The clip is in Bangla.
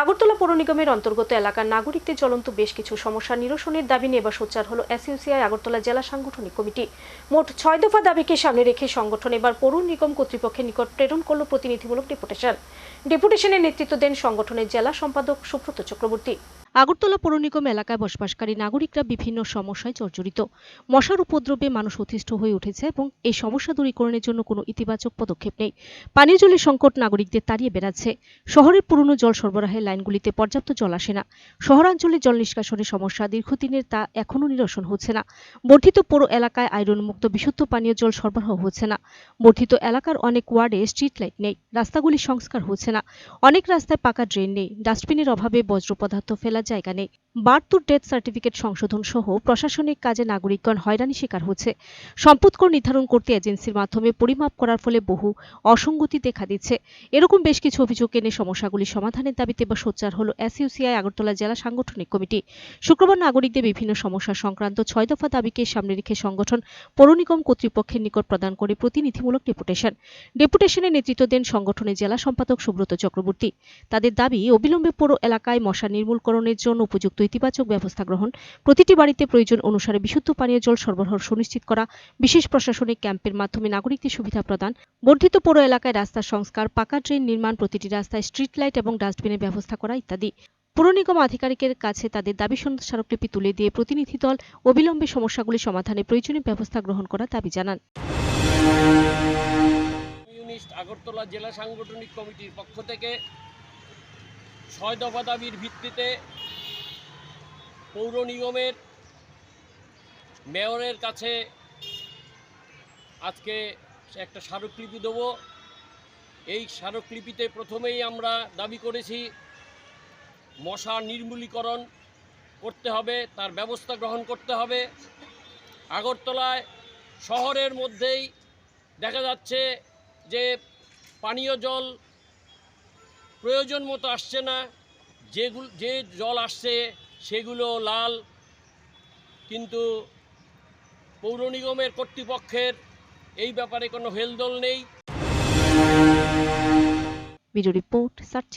আগরতলা পৌর নিগমের অন্তর্গত এলাকার নাগরিকদের জ্বলন্ত বেশ কিছু সমস্যা নিরসনের দাবি নিয়ে এবার সোচ্চার হলো এসইউসিআই আগরতলা জেলা সাংগঠনিক কমিটি। মোট ছয় দফা দাবিকে সামনে রেখে সংগঠন এবার পৌর নিগম কর্তৃপক্ষের নিকট প্রেরণ করল প্রতিনিধিমূলক ডেপুটেশন। ডেপুটেশনের নেতৃত্ব দেন সংগঠনের জেলা সম্পাদক সুব্রত চক্রবর্তী। আগরতলা পৌর নিগম এলাকায় বসবাসকারী নাগরিকরা বিভিন্ন সমস্যায় জর্জরিত। মশার উপদ্রবে মানুষ অতিষ্ঠ হয়ে উঠেছে এবং এই সমস্যা দূরীকরণের জন্য কোনো ইতিবাচক পদক্ষেপ নেই। পানীয় জলের সংকট নাগরিকদের তাড়িয়ে বেড়াচ্ছে। শহরের পুরনো জল সরবরাহের লাইনগুলিতে পর্যাপ্ত জল আসে না। শহরাঞ্চলে জল নিষ্কাশনের সমস্যা দীর্ঘদিনের তা এখনও নিরসন হচ্ছে না। বর্ধিত পৌর এলাকায় আয়রন মুক্ত বিশুদ্ধ পানীয় জল সরবরাহ হচ্ছে না। বর্ধিত এলাকার অনেক ওয়ার্ডে স্ট্রিট লাইট নেই। রাস্তাগুলি সংস্কার হচ্ছে না। অনেক রাস্তায় পাকা ড্রেন নেই। ডাস্টবিনের অভাবে বজ্র পদার্থ ফেলার জায়গা নেই। বার্থ ডেথ সার্টিফিকেট সংশোধন সহ প্রশাসনিক কাজে নাগরিকগণ হয়রানি শিকার হচ্ছে। সম্পদ কর নির্ধারণ করতে এজেন্সির মাধ্যমে পরিমাপ করার ফলে বহু অসঙ্গতি দেখা দিচ্ছে। এরকম বেশ কিছু অভিযোগ এনে সমস্যাগুলি সমাধানের দাবিতে এবার সোচ্চার হলো এসইউসিআই আগরতলা জেলা সাংগঠনিক কমিটি। শুক্রবার নাগরিকদের বিভিন্ন সমস্যা সংক্রান্ত ছয় দফা দাবিকে সামনে রেখে সংগঠন পৌর নিগম কর্তৃপক্ষের নিকট প্রদান করে প্রতিনিধিমূলক ডেপুটেশন। ডেপুটেশনের নেতৃত্ব দেন সংগঠনের জেলা সম্পাদক সুব্রত চক্রবর্তী। তাদের দাবি, অবিলম্বে পৌর এলাকায় মশা নির্মূলকরণের জন্য উপযুক্ত ইতিবাচক ব্যবস্থা গ্রহণ, প্রতিটি বাড়িতে প্রয়োজন অনুসারে বিশুদ্ধ পানীয় জল সরবরাহ সুনিশ্চিত করা, বিশেষ প্রশাসনিক ক্যাম্পের মাধ্যমে নাগরিকদের সুবিধা প্রদান, বর্ধিত পৌর এলাকায় রাস্তা সংস্কার, পাকা ড্রেন নির্মাণ, প্রতিটি রাস্তায় স্ট্রিট লাইট এবং ডাস্টবিনের ব্যবস্থা করা ইত্যাদি। পুর নিগম আধিকারিকের কাছে তাদের দাবি স্মারকলিপি তুলে দিয়ে প্রতিনিধি দল অবিলম্বে সমস্যাগুলি সমাধানে প্রয়োজনীয় ব্যবস্থা গ্রহণ করা দাবি জানান। আগরতলা জেলা সাংগঠনিক কমিটির পক্ষ থেকে ছয় দফা দাবির ভিত্তিতে পৌর নিগমের মেয়রের কাছে আজকে একটা স্মারকলিপি দেব। এই স্মারকলিপিতে প্রথমেই আমরা দাবি করেছি, মশা নির্মূলীকরণ করতে হবে, তার ব্যবস্থা গ্রহণ করতে হবে। আগরতলায় শহরের মধ্যেই দেখা যাচ্ছে যে পানীয় জল প্রয়োজন মতো আসছে না। যেগুলো, যে জল আসছে সেগুলো লাল। কিন্তু পৌর নিগমের কর্তৃপক্ষের এই ব্যাপারে কোনো হেলদোল নেই। Report search